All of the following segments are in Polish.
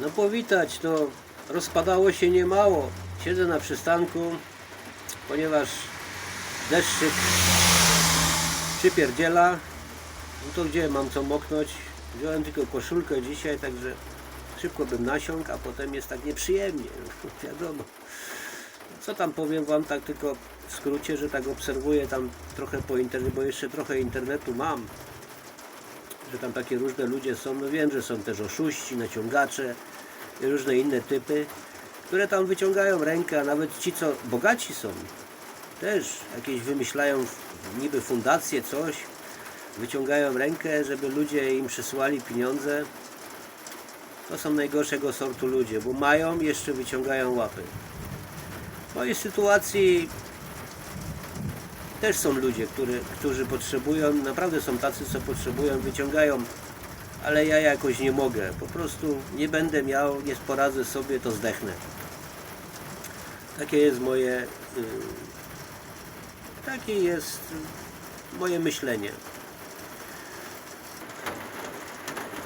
No powitać, to rozpadało się niemało. Siedzę na przystanku, ponieważ deszczyk przypierdziela. No to gdzie mam co moknąć? Wziąłem tylko koszulkę dzisiaj, także szybko bym nasiąkł, a potem jest tak nieprzyjemnie. No, wiadomo. Co tam powiem Wam tak tylko w skrócie, że tak obserwuję tam trochę po internecie, bo jeszcze trochę internetu mam że tam takie różne ludzie są, no wiem, że są też oszuści, naciągacze i różne inne typy, które tam wyciągają rękę, a nawet ci, co bogaci są, też jakieś wymyślają niby fundacje, coś, wyciągają rękę, żeby ludzie im przysyłali pieniądze. To są najgorszego sortu ludzie, bo mają, jeszcze wyciągają łapy. W mojej sytuacji też są ludzie, który, którzy potrzebują, naprawdę są tacy, co potrzebują, wyciągają, ale ja jakoś nie mogę. Po prostu nie będę miał, nie poradzę sobie, to zdechnę. Takie jest moje, y, takie jest moje myślenie.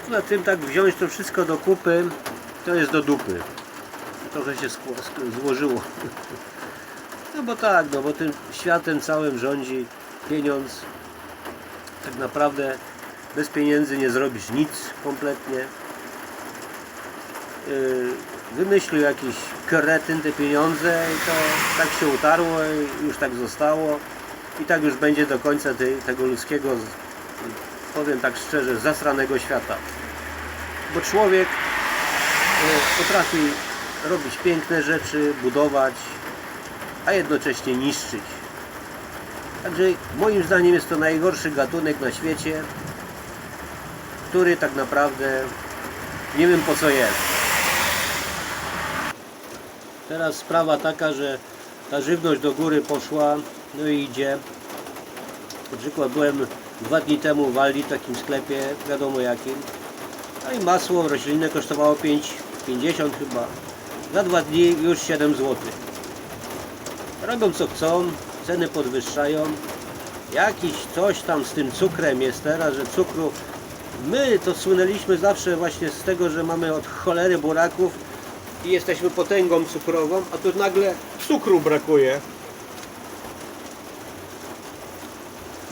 Poza tym tak wziąć to wszystko do kupy, to jest do dupy. Trochę się złożyło. No bo tak, no bo tym światem całym rządzi pieniądz. Tak naprawdę bez pieniędzy nie zrobisz nic kompletnie. Yy, Wymyślił jakiś kretyn te pieniądze i to tak się utarło i już tak zostało. I tak już będzie do końca tej, tego ludzkiego, powiem tak szczerze, zasranego świata. Bo człowiek yy, potrafi robić piękne rzeczy, budować, a jednocześnie niszczyć. Także moim zdaniem jest to najgorszy gatunek na świecie, który tak naprawdę nie wiem po co jest. Teraz sprawa taka, że ta żywność do góry poszła, no i idzie. Na przykład byłem dwa dni temu w Aldi, w takim sklepie, wiadomo jakim. No i masło roślinne kosztowało 5,50 chyba. Za dwa dni już 7 złotych robią co chcą, ceny podwyższają. Jakiś coś tam z tym cukrem jest teraz, że cukru. My to słynęliśmy zawsze właśnie z tego, że mamy od cholery buraków i jesteśmy potęgą cukrową, a tu nagle cukru brakuje.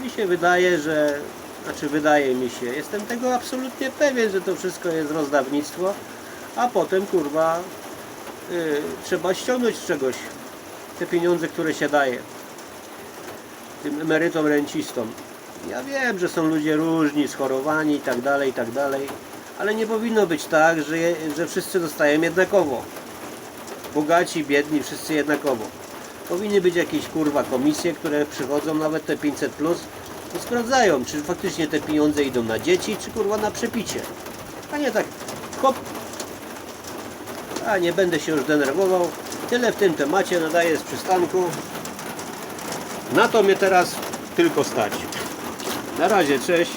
Mi się wydaje, że znaczy wydaje mi się, jestem tego absolutnie pewien, że to wszystko jest rozdawnictwo, a potem kurwa yy, trzeba ściągnąć czegoś te pieniądze, które się daje tym emerytom, rencistom. Ja wiem, że są ludzie różni, schorowani i tak dalej, i tak dalej, ale nie powinno być tak, że, że wszyscy dostają jednakowo. Bogaci, biedni, wszyscy jednakowo. Powinny być jakieś kurwa komisje, które przychodzą, nawet te 500 plus i sprawdzają, czy faktycznie te pieniądze idą na dzieci, czy kurwa na przepicie. A nie tak, hop, a nie będę się już denerwował. Tyle w tym temacie nadaję z przystanku. Na to mnie teraz tylko stać. Na razie, cześć.